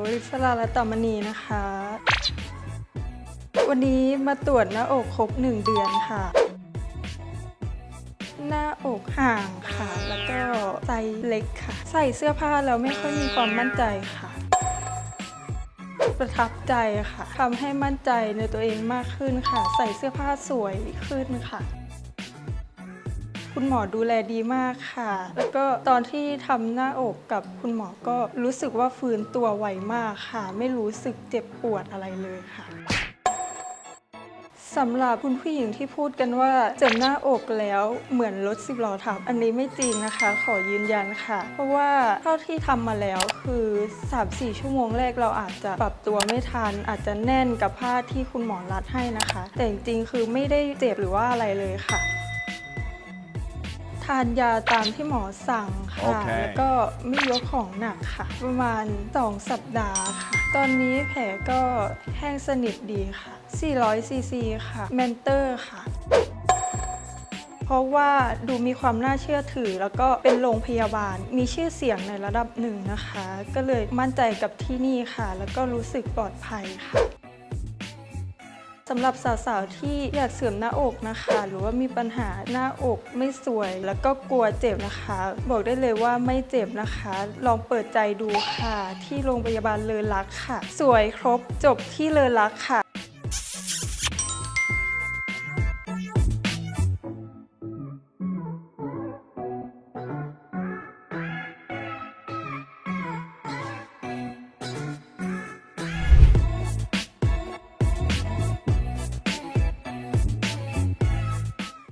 วริศรารัตมณีนะคะ วันนี้มาตรวจหน้าอกครบ 1 เดือนค่ะ หน้าอกห่างค่ะ แล้วก็ไซส์เล็กค่ะ ใส่เสื้อผ้าแล้วไม่ค่อยมีความมั่นใจค่ะ ประทับใจค่ะทำให้มั่นใจในตัวเองมากขึ้นค่ะ ใส่เสื้อผ้าสวยขึ้นค่ะ คุณหมอดูแลดีมากค่ะ แล้วก็ตอนที่ทำหน้าอกกับคุณหมอก็รู้สึกว่าฟื้นตัวไวมากค่ะ ไม่รู้สึกเจ็บปวดอะไรเลยค่ะสำหรับคุณผู้หญิงที่พูดกันว่าเจ็บหน้าอกแล้วเหมือนรถสิบล้อทับอันนี้ไม่จริงนะคะ ขอยืนยันค่ะ เพราะว่าเท่าที่ทำมาแล้วคือ 3-4 ชั่วโมงแรกเราอาจจะปรับตัวไม่ทัน อาจจะแน่นกับผ้าที่คุณหมอรัดให้นะคะ แต่จริงๆคือไม่ได้เจ็บหรือว่าอะไรเลยค่ะ ทานยาตามที่หมอสั่งค่ะโอเคแล้วก็ไม่ยกของหนักค่ะ ประมาณ 2 สัปดาห์ค่ะ ตอนนี้แผลก็แห้งสนิทดีค่ะ 400ซีซีค่ะ แมนเตอร์ค่ะเพราะว่าดูมีความน่าเชื่อถือ แล้วก็เป็นโรงพยาบาล มีชื่อเสียงในระดับหนึ่งนะคะ ก็เลยมั่นใจกับที่นี่ค่ะ แล้วก็รู้สึกปลอดภัยค่ะ สำหรับสาวๆที่อยากเสริมหน้าอกนะคะ หรือว่ามีปัญหาหน้าอกไม่สวย แล้วก็กลัวเจ็บนะคะ บอกได้เลยว่าไม่เจ็บนะคะ ลองเปิดใจดูค่ะ ที่โรงพยาบาลเลอลักค่ะ สวยครบจบที่เลอลักค่ะ